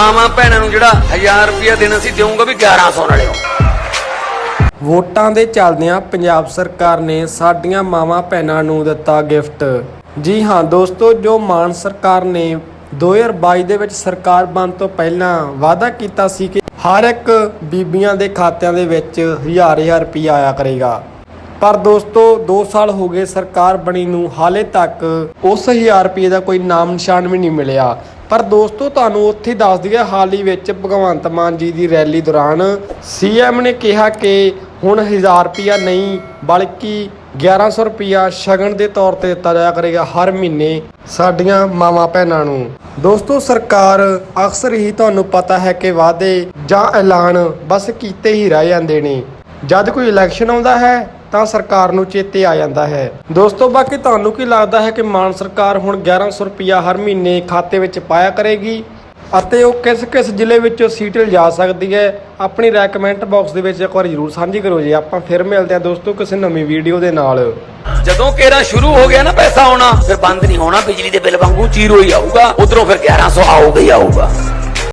ਮਾਵਾਂ ਭੈਣਾਂ ਨੂੰ ਜਿਹੜਾ 1000 ਰੁਪਇਆ ਦੇਣਾ ਸੀ ਦੇਵਾਂਗਾ ਵੀ 1100 ਨਾਲ ਵੋਟਾਂ ਦੇ ਚੱਲਦਿਆਂ ਪੰਜਾਬ ਸਰਕਾਰ ਨੇ ਸਾਡੀਆਂ ਮਾਵਾਂ ਭੈਣਾਂ ਨੂੰ ਦਿੱਤਾ ਗਿਫਟ। ਜੀ ਹਾਂ, ਦੋਸਤੋ, ਜੋ ਮਾਨ ਸਰਕਾਰ ਨੇ 2022 ਦੇ ਵਿੱਚ ਸਰਕਾਰ ਬਣਨ ਤੋਂ ਪਹਿਲਾਂ ਵਾਅਦਾ ਕੀਤਾ ਸੀ ਕਿ ਹਰ ਇੱਕ ਬੀਬੀਆਂ ਦੇ ਖਾਤਿਆਂ ਦੇ ਵਿੱਚ ਹਜ਼ਾਰ ਹਜ਼ਾਰ ਰੁਪਇਆ ਆਇਆ ਕਰੇਗਾ। ਪਰ ਦੋਸਤੋ 2 ਸਾਲ ਹੋ ਗਏ ਸਰਕਾਰ ਬਣੀ ਨੂੰ, ਹਾਲੇ ਤੱਕ ਉਸ 1000 ਰੁਪਏ ਦਾ ਕੋਈ ਨਾਮ ਨਿਸ਼ਾਨ ਵੀ ਨਹੀਂ ਮਿਲਿਆ। ਪਰ ਦੋਸਤੋ, ਤੁਹਾਨੂੰ ਉੱਥੇ ਦੱਸ ਦਈਏ, ਹਾਲ ਹੀ ਵਿੱਚ ਭਗਵੰਤ ਮਾਨ ਜੀ ਦੀ ਰੈਲੀ ਦੌਰਾਨ ਸੀਐਮ ਨੇ ਕਿਹਾ ਕਿ ਹੁਣ 1000 ਰੁਪਿਆ ਨਹੀਂ, ਬਲਕਿ 1100 ਰੁਪਿਆ ਸ਼ਗਨ ਦੇ ਤੌਰ ਤੇ ਦਿੱਤਾ ਜਾਇਆ ਕਰੇਗਾ ਹਰ ਮਹੀਨੇ ਸਾਡੀਆਂ ਮਾਵਾਂ ਭੈਣਾਂ ਨੂੰ। ਦੋਸਤੋ, ਸਰਕਾਰ ਅਕਸਰ ਹੀ ਤੁਹਾਨੂੰ ਪਤਾ ਹੈ ਕਿ ਵਾਅਦੇ ਜਾਂ ਐਲਾਨ ਬਸ ਕੀਤੇ ਹੀ ਰਹਿ ਜਾਂਦੇ ਨੇ। ਜਦ ਕੋਈ ਇਲੈਕਸ਼ਨ ਆਉਂਦਾ ਹੈ ਤਾਂ ਸਰਕਾਰ ਨੂੰ ਚੇਤੇ ਆ ਜਾਂਦਾ ਹੈ। ਦੋਸਤੋ, ਬਾਕੀ ਤੁਹਾਨੂੰ ਕੀ ਲੱਗਦਾ ਹੈ ਕਿ ਮਾਨ ਸਰਕਾਰ ਹੁਣ 1100 ਰੁਪਿਆ ਹਰ ਮਹੀਨੇ ਖਾਤੇ ਵਿੱਚ ਪਾਇਆ ਕਰੇਗੀ? ਅਤੇ ਉਹ ਕਿਸ ਕਿਸ ਜ਼ਿਲ੍ਹੇ ਵਿੱਚੋਂ ਸੀਟ ਲਿਜਾ ਸਕਦੀ ਹੈ? ਆਪਣੀ ਰਾਏ ਬਾਕਸ ਦੇ ਵਿੱਚ ਇੱਕ ਵਾਰ ਜ਼ਰੂਰ ਸਾਂਝੀ ਕਰੋ ਜੀ। ਆਪਾਂ ਫਿਰ ਮਿਲਦੇ ਹਾਂ ਦੋਸਤੋ ਕਿਸੇ ਨਵੀਂ ਵੀਡੀਓ ਦੇ ਨਾਲ। ਜਦੋਂ ਕੇਰਾ ਸ਼ੁਰੂ ਹੋ ਗਿਆ ਨਾ ਪੈਸਾ ਆਉਣਾ, ਫਿਰ ਬੰਦ ਨਹੀਂ ਹੋਣਾ, ਬਿਜਲੀ ਦੇ ਬਿੱਲ ਵਾਂਗੂ ਜ਼ੀਰੋ ਹੀ ਆਊਗਾ। ਉਧਰੋਂ ਫਿਰ 1100 ਆਊਗਾ ਹੀ ਆਊਗਾ।